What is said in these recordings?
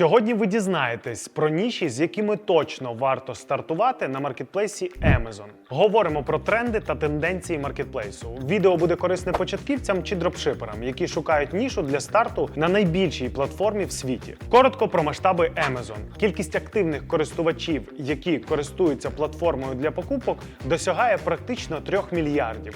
Сьогодні ви дізнаєтесь про ніші, з якими точно варто стартувати на маркетплейсі Amazon. Говоримо про тренди та тенденції маркетплейсу. Відео буде корисне початківцям чи дропшиперам, які шукають нішу для старту на найбільшій платформі в світі. Коротко про масштаби Amazon. Кількість активних користувачів, які користуються платформою для покупок, досягає практично 3 мільярдів.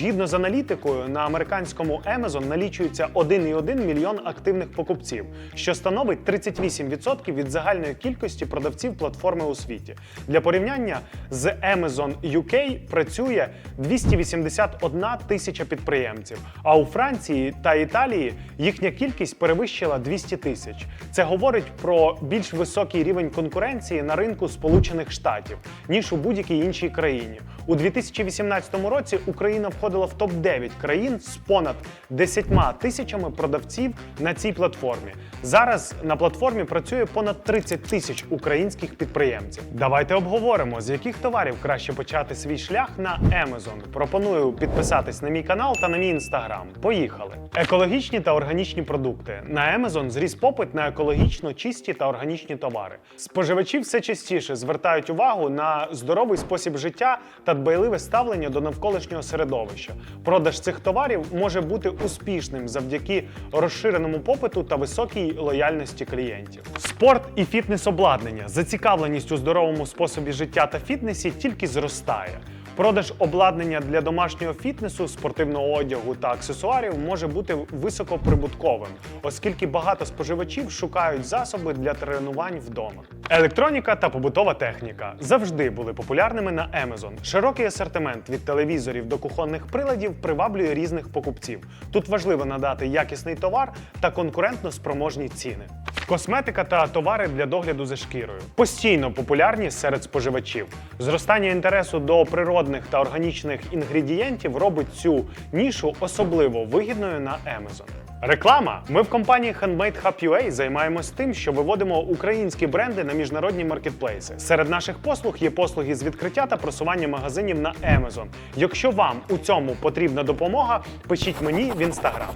Згідно з аналітикою, на американському Amazon налічується 1,1 мільйон активних покупців, що становить 38% від загальної кількості продавців платформи у світі. Для порівняння з Amazon UK працює 281 тисяча підприємців, а у Франції та Італії їхня кількість перевищила 200 тисяч. Це говорить про більш високий рівень конкуренції на ринку Сполучених Штатів ніж у будь-якій іншій країні. У 2018 році Україна входила в топ 9 країн з понад 10 тисячами продавців на цій платформі. Зараз на платформі працює понад 30 тисяч українських підприємців. Давайте обговоримо, з яких товарів краще почати свій шлях на Amazon. Пропоную підписатись на мій канал та на мій інстаграм. Поїхали! Екологічні та органічні продукти на Amazon зріс попит на екологічно чисті та органічні товари. Споживачі все частіше звертають увагу на здоровий спосіб життя та дбайливе ставлення до навколишнього середовища. Продаж цих товарів може бути успішним завдяки розширеному попиту та високій лояльності клієнтів. Спорт і фітнес-обладнання. Зацікавленість у здоровому способі життя та фітнесі тільки зростає. Продаж обладнання для домашнього фітнесу, спортивного одягу та аксесуарів може бути високоприбутковим, оскільки багато споживачів шукають засоби для тренувань вдома. Електроніка та побутова техніка завжди були популярними на Amazon. Широкий асортимент від телевізорів до кухонних приладів приваблює різних покупців. Тут важливо надати якісний товар та конкурентно спроможні ціни. Косметика та товари для догляду за шкірою постійно популярні серед споживачів. Зростання інтересу до природних та органічних інгредієнтів робить цю нішу особливо вигідною на Amazon. Реклама. Ми в компанії Handmade Hub UA займаємось тим, що виводимо українські бренди на міжнародні маркетплейси. Серед наших послуг є послуги з відкриття та просування магазинів на Amazon. Якщо вам у цьому потрібна допомога, пишіть мені в інстаграм.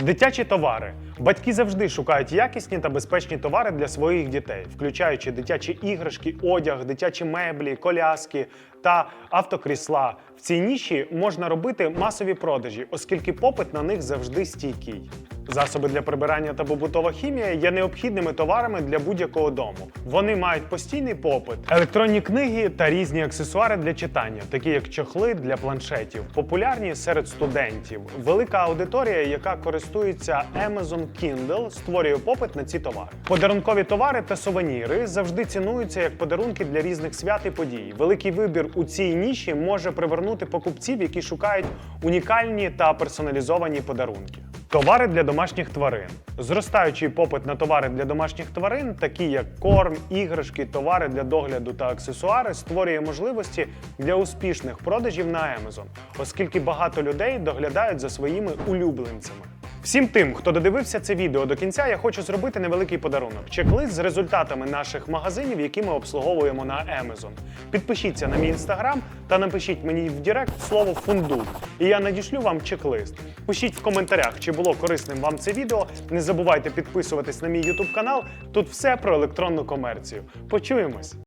Дитячі товари. Батьки завжди шукають якісні та безпечні товари для своїх дітей, включаючи дитячі іграшки, одяг, дитячі меблі, коляски та автокрісла. В цій ніші можна робити масові продажі, оскільки попит на них завжди стійкий. Засоби для прибирання та побутова хімія є необхідними товарами для будь-якого дому. Вони мають постійний попит, електронні книги та різні аксесуари для читання, такі як чохли для планшетів, популярні серед студентів. Велика аудиторія, яка користується Amazon Kindle, створює попит на ці товари. Подарункові товари та сувеніри завжди цінуються як подарунки для різних свят і подій. Великий вибір у цій ніші може привернути покупців, які шукають унікальні та персоналізовані подарунки. Товари для домашніх тварин. Зростаючий попит на товари для домашніх тварин, такі як корм, іграшки, товари для догляду та аксесуари, створює можливості для успішних продажів на Amazon, оскільки багато людей доглядають за своїми улюбленцями. Всім тим, хто додивився це відео до кінця, я хочу зробити невеликий подарунок. Чек-лист з результатами наших магазинів, які ми обслуговуємо на Amazon. Підпишіться на мій інстаграм та напишіть мені в Директ слово фундук, і я надішлю вам чек-лист. Пишіть в коментарях, чи було корисним вам це відео. Не забувайте підписуватись на мій YouTube канал. Тут все про електронну комерцію. Почуємось!